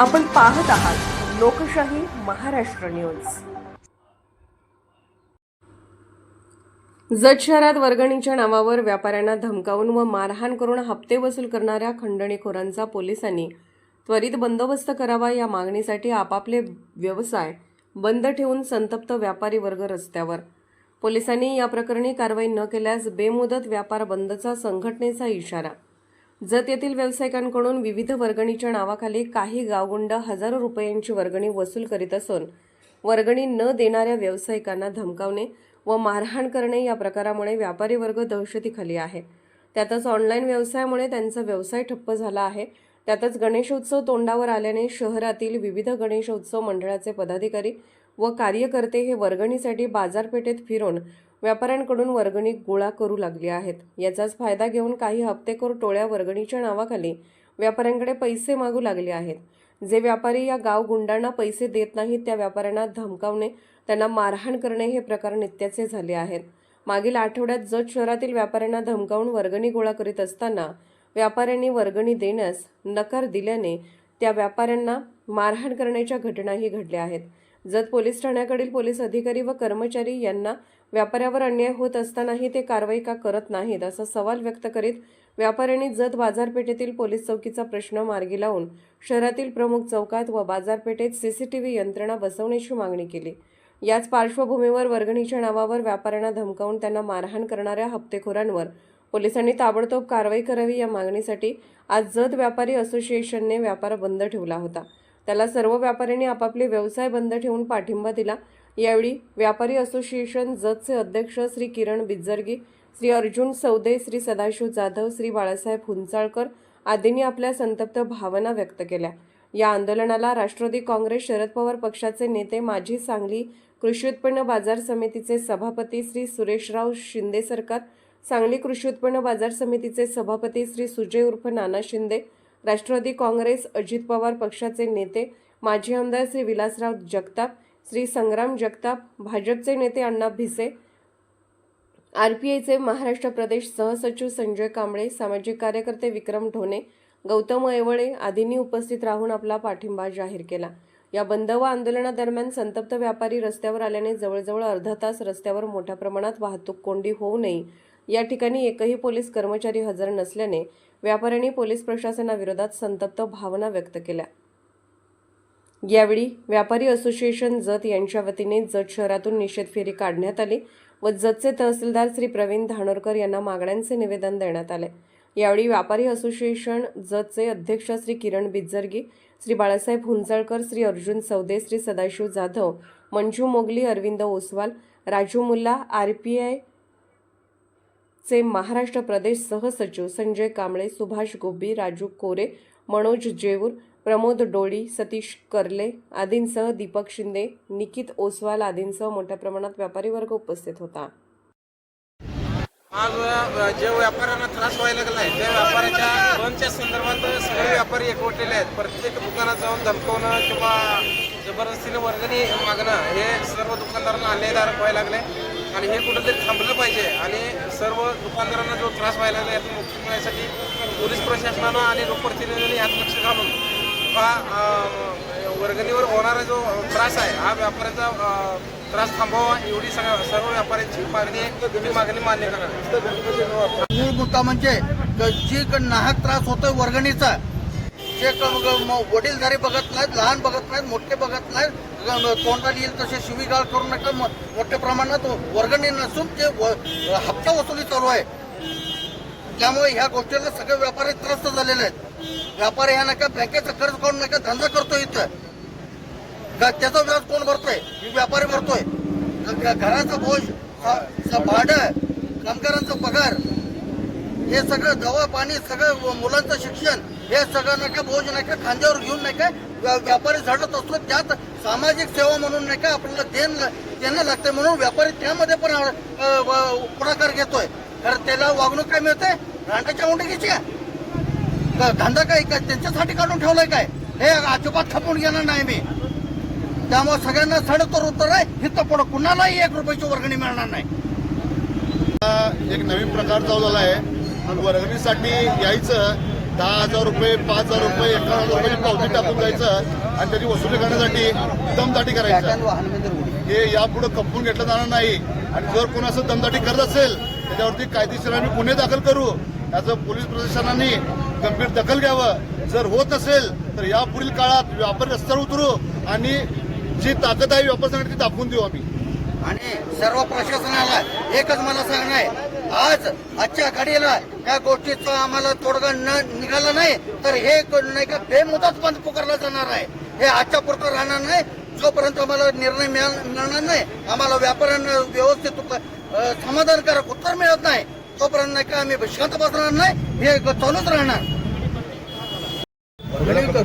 आपण पाहत आहात लोकशाही महाराष्ट्र न्यूज. जत शहरात वर्गणीच्या नावावर व्यापाऱ्यांना धमकावून व मारहाण करून हप्ते वसूल करणाऱ्या खंडणीखोरांचा पोलिसांनी त्वरित बंदोबस्त करावा या मागणीसाठी आपापले व्यवसाय बंद ठेवून संतप्त व्यापारी वर्ग रस्त्यावर. पोलिसांनी या प्रकरणी कारवाई न केल्यास बेमुदत व्यापार बंदचा संघटनेचा इशारा जत येथील व्यावसायिकांकडून विविध वर्गणीच्या नावाखाली काही गावगुंड हजारो रुपयांची वर्गणी वसूल करीत असून वर्गणी न देणाऱ्या व्यावसायिकांना धमकावणे व मारहाण करणे या प्रकारामुळे व्यापारी वर्ग दहशतीखाली आहे. त्यातच ऑनलाईन व्यवसायामुळे त्यांचा व्यवसाय ठप्प झाला आहे. त्यातच गणेशोत्सव तोंडावर आल्याने शहरातील विविध गणेशोत्सव मंडळाचे पदाधिकारी व कार्यकर्ते हे वर्गणीसाठी बाजारपेठेत फिरून व्यापाऱ्यांकडून वर्गणी गोळा करू लागली आहेत. याचाच फायदा घेऊन काही हप्तेखोर टोळ्या वर्गणीच्या नावाखाली व्यापाऱ्यांकडे पैसे मागू लागले आहेत. जे व्यापारी या गाव गुंडांना पैसे देत नाहीत त्या व्यापाऱ्यांना धमकावणे त्यांना मारहाण करणे हे प्रकार नित्याचे झाले आहेत. मागील आठवड्यात जत शहरातील व्यापाऱ्यांना धमकावून वर्गणी गोळा करीत असताना व्यापाऱ्यांनी वर्गणी देण्यास नकार दिल्याने त्या व्यापाऱ्यांना मारहाण करण्याच्या घटनाही घडल्या आहेत. जत पोलीस ठाण्याकडील पोलीस अधिकारी व कर्मचारी यांना व्यापाऱ्यावर अन्याय होत असतानाही ते कारवाई का करत नाहीत असा सवाल व्यक्त करीत व्यापाऱ्यांनी जत बाजारपेठेतील पोलीस चौकीचा प्रश्न मार्गी लावून शहरातील प्रमुख चौकात व बाजारपेठेत सीसीटीव्ही यंत्रणा बसवण्याची मागणी केली. याच पार्श्वभूमीवर वर्गणीच्या नावावर व्यापाऱ्यांना धमकावून त्यांना मारहाण करणाऱ्या हप्तेखोरांवर पोलिसांनी ताबडतोब कारवाई करावी या मागणीसाठी आज जत व्यापारी असोसिएशनने व्यापार बंद ठेवला होता. त्याला सर्व व्यापाऱ्यांनी आपापले व्यवसाय बंद ठेवून पाठिंबा दिला यावेळी व्यापारी असोसिएशन जतचे अध्यक्ष श्री किरण बिज्जर्गी श्री अर्जुन सौदे श्री सदाशिव जाधव श्री बाळासाहेब हुंचाळकर आदींनी आपल्या संतप्त भावना व्यक्त केल्या. या आंदोलनाला राष्ट्रवादी काँग्रेस शरद पवार पक्षाचे नेते माजी सांगली कृषी उत्पन्न बाजार समितीचे सभापती श्री सुरेशराव शिंदे सरकार सांगली कृषी उत्पन्न बाजार समितीचे सभापती श्री सुजय उर्फ नाना शिंदे राष्ट्रवादी काँग्रेस अजित पवार पक्षाचे नेते माजी आमदार श्री विलासराव जगताप श्री संग्राम जगताप भाजपचे नेते अण्णा भिसे आर पी आयचे महाराष्ट्र प्रदेश सहसचिव संजय कांबळे सामाजिक कार्यकर्ते विक्रम ढोणे गौतम ऐवळे आदींनी उपस्थित राहून आपला पाठिंबा जाहीर केला. या बंद व आंदोलनादरम्यान संतप्त व्यापारी रस्त्यावर आल्याने जवळजवळ अर्धा तास रस्त्यावर मोठ्या प्रमाणात वाहतूक कोंडी होऊ नये. या ठिकाणी एकही पोलीस कर्मचारी हजर नसल्याने व्यापाऱ्यांनी पोलीस प्रशासनाविरोधात संतप्त भावना व्यक्त केल्या. यावेळी व्यापारी असोसिएशन जत यांच्या वतीने जत शहरातून निषेध फेरी काढण्यात आली व जतचे तहसीलदार श्री प्रवीण धानोरकर यांना मागण्यांचे निवेदन देण्यात आले. यावेळी व्यापारी असोसिएशन जतचे अध्यक्ष Shri Kiran बिज्जर्गी Shri Balasaheb Hunjalkar Shri Arjun Saude Shri Sadashiv Jadhav Manju Mogli Arvind Oswal Raju Mulla R P I चे महाराष्ट्र प्रदेश सहसचिव संजय कांबळे सुभाष गोबी राजू कोरे मनोज जेऊर प्रमोद डोळी सतीश कर्ले आदींसह दीपक शिंदे निकित ओसवाल आदींसह मोठ्या प्रमाणात व्यापारी वर्ग उपस्थित होता. आज अ, जे व्यापाऱ्यांना त्रास व्हायला लागलाय त्या व्यापाऱ्याच्या लोनच्या संदर्भात सगळे व्यापारी एकवटलेले आहेत. प्रत्येक दुकानात जाऊन धमकवणं किंवा जबरदस्तीने वर्गणी मागणं हे सर्व दुकानदारांना अन्यायदारक व्हायला लागले. आणि हे कुठंतरी थांबलं पाहिजे. आणि सर्व दुकानदारांना जो त्रास व्हायला लागला यातून मुक्ती मिळण्यासाठी पोलीस प्रशासनानं आणि लोकप्रतिनिधींनी यात लक्ष घालून हा वर्गणीवर होणारा जो त्रास आहे हा व्यापाऱ्याचा त्रास थांबवावा एवढी सगळ्या सर्व व्यापाऱ्यांची मागणी आहे. ती मागणी मान्य करा. मूळ मुद्दा म्हणजे क- जी क- नाहक त्रास होतोय वर्गणीचा जे वडीलधारी बघत नाहीत लहान बघत नाहीत मोठे बघत नाहीत तोंडात येईल तसे शिवीगाळ करू नका मोठ्या प्रमाणात वर्गणी नसून ते व- हप्ता वसुली चालू आहे. त्यामुळे ह्या गोष्टीला सगळे व्यापारी त्रस्त झालेले आहेत. व्यापारी ह्या नका बँकेचं कर्ज काढून नका धंदा करतोय इथं. का त्याचा व्याज कोण भरतोय? ही व्यापारी भरतोय. घराचा बोज स- भाडं कामगारांचा पगार हे सगळं दवा पाणी सगळं मुलांचं शिक्षण हे सगळं नका बोज नका खांद्यावर घेऊन नाही व्या- व्यापारी झडत असतो त्यात सामाजिक सेवा म्हणून नाही का आपल्याला देण देणं लागतं म्हणून व्यापारी त्यामध्ये पण पुढाकार घेतोय. तर त्याला वागणूक काय मिळते रांडाच्या उंडकीची का? धंदा काय काय त्यांच्यासाठी काढून ठेवलाय काय? हे अजिबात खपून घेणार नाही मी. त्यामुळे सगळ्यांना सडतोर उत्तर आहे. हिथं पुढं कुणालाही एक रुपयाची वर्गणी मिळणार नाही. एक नवीन प्रकार चालू आहे. वर्गणीसाठी यायचं दहा हजार रुपये पाच हजार रुपये एका हजार रुपयाची पावती टाकून जायचं आणि त्याची वसुली करण्यासाठी दमदाटी करायचं. हे यापुढे खपवून घेतलं जाणार नाही. आणि जर कोण असं दमदाटी करत असेल त्याच्यावरती कायदेशीर आम्ही गुन्हे दाखल करू. याचं पोलीस प्रशासनाने गंभीर दखल घ्यावं. जर होत असेल तर यापुढील काळात व्यापारी रस्त्यावर उतरू आणि जी ताकद आहे व्यापाऱ्यांसाठी ती दाखवून देऊ आम्ही. आणि सर्व प्रशासनाला एकच मला सांगणं आहे आज आजच्या घडीला या गोष्टीचा आम्हाला तोडगा न निघाला नाही तर हे नाही का बेमुदत बंद पुकारला जाणार आहे. हे आजच्या पुरतं राहणार नाही जोपर्यंत आम्हाला निर्णय मिळणार नाही आम्हाला व्यापाऱ्यांना व्यवस्थित समाधानकारक उत्तर मिळत नाही तोपर्यंत नाही का आम्ही शांत बसणार नाही हे चालूच राहणार.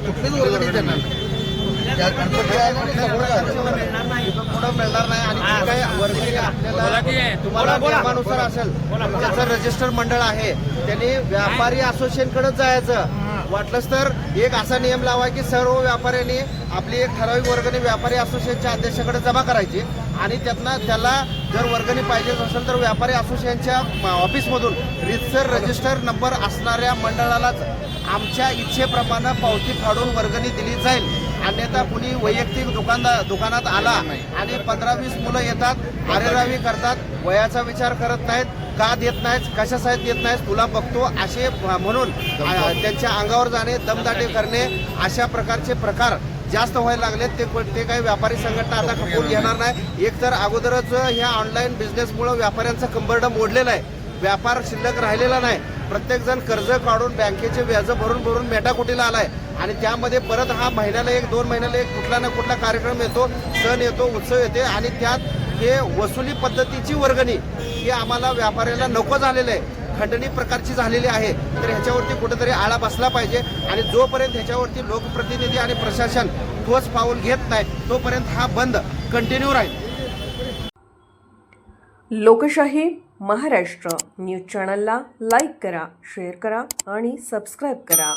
कुठलीच वर्गणी देणार मिळणार नाही. आणि काही वर्गणी आपल्याला तुम्हाला नियमानुसार असेल. रजिस्टर मंडळ आहे. त्यांनी व्यापारी असोसिएशनकडे जायचं. वाटलंच तर एक असा नियम लावा की सर्व व्यापाऱ्यांनी आपली एक ठराविक वर्गणी व्यापारी असोसिएशनच्या अध्यक्षाकडे जमा करायची आणि त्यातनं त्याला जर वर्गणी पाहिजे असेल तर व्यापारी असोसिएशनच्या ऑफिसमधून रितसर रजिस्टर नंबर असणाऱ्या मंडळालाच आमच्या इच्छेप्रमाणे पावती फाडून वर्गणी दिली जाईल. अन्यथा कुणी वैयक्तिक दुकानदार दुकानात आला आणि पंधरा वीस मुलं येतात आरेरावी करतात वयाचा विचार करत नाहीत का देत नाहीत कशासाठी देत नाहीत तुला बघतो असे म्हणून त्यांच्या अंगावर जाणे दमदाटी करणे अशा प्रकारचे प्रकार जास्त व्हायला लागले ते ते काही व्यापारी संघटना आता खपून घेणार नाही. एकतर अगोदरच ह्या ऑनलाईन बिझनेसमुळं व्यापाऱ्यांचा कंबरडं मोडलेला आहे. व्यापार शिल्लक राहिलेला नाही. प्रत्येक जण कर्ज काढून बँकेचे व्याज भरून भरून मेटाकुटीला आलाय. आणि त्यामध्ये परत हा महिन्याला एक दोन महिन्याला एक कुठला ना कुठला कार्यक्रम येतो सण येतो उत्सव येते आणि त्यात हे वसुली पद्धतीची वर्गणी ही आम्हाला व्यापाऱ्याला नको झालेलं आहे. खंडणी प्रकारची झालेली आहे. तर ह्याच्यावरती कुठेतरी आळा बसला पाहिजे आणि जोपर्यंत ह्याच्यावरती लोकप्रतिनिधी आणि प्रशासन ठोस पाऊल घेत नाही तोपर्यंत हा बंद कंटिन्यू राहील. लोकशाही महाराष्ट्र. न्यूज चॅनलला लाईक करा शेअर करा आणि सबस्क्राईब करा.